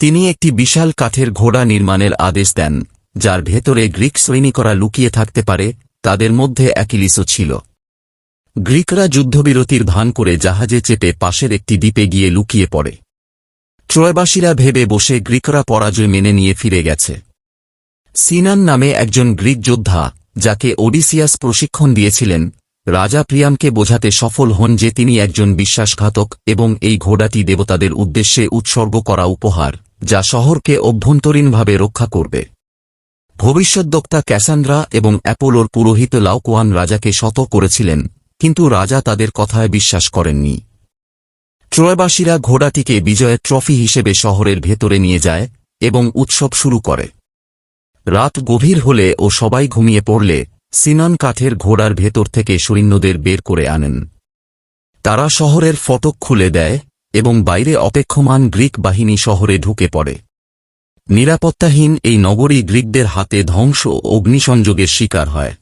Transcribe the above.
তিনি একটি বিশাল কাঠের ঘোড়া নির্মাণের আদেশ দেন, যার ভেতরে গ্রিক সৈনিকরা লুকিয়ে থাকতে পারে, তাদের মধ্যে অ্যাকিলিসও ছিল। গ্রিকরা যুদ্ধবিরতির ভান করে জাহাজে চেপে পাশের একটি দ্বীপে গিয়ে লুকিয়ে পড়ে। ট্রয়বাসীরা ভেবে বসে গ্রিকরা পরাজয় মেনে নিয়ে ফিরে গেছে। সিনান নামে একজন গ্রিক যোদ্ধা, যাকে ওডিসিয়াস প্রশিক্ষণ দিয়েছিলেন, রাজা প্রিয়ামকে বোঝাতে সফল হন যে তিনি একজন বিশ্বাসঘাতক এবং এই ঘোড়াটি দেবতাদের উদ্দেশ্যে উৎসর্গ করা উপহার। যা শহরকে অভ্যন্তরীণভাবে রক্ষা করবে। ভবিষ্যদ্বক্তা ক্যাসান্দ্রা এবং অ্যাপোলোর পুরোহিত লাউকোয়ান রাজাকে শত করেছিলেন, কিন্তু রাজা তাদের কথায় বিশ্বাস করেননি। ট্রয়বাসীরা ঘোড়াটিকে বিজয়ের ট্রফি হিসেবে শহরের ভেতরে নিয়ে যায় এবং উৎসব শুরু করে। রাত গভীর হলে ও সবাই ঘুমিয়ে পড়লে সিনন কাঠের ঘোড়ার ভেতর থেকে সৈন্যদের বের করে আনেন। তারা শহরের ফটক খুলে দেয় এবং বাইরে অপেক্ষমান গ্রিক বাহিনী শহরে ঢুকে পড়ে। নিরাপত্তাহীন এই নগরী গ্রিকদের হাতে ধ্বংস অগ্নিসংযোগের শিকার হয়।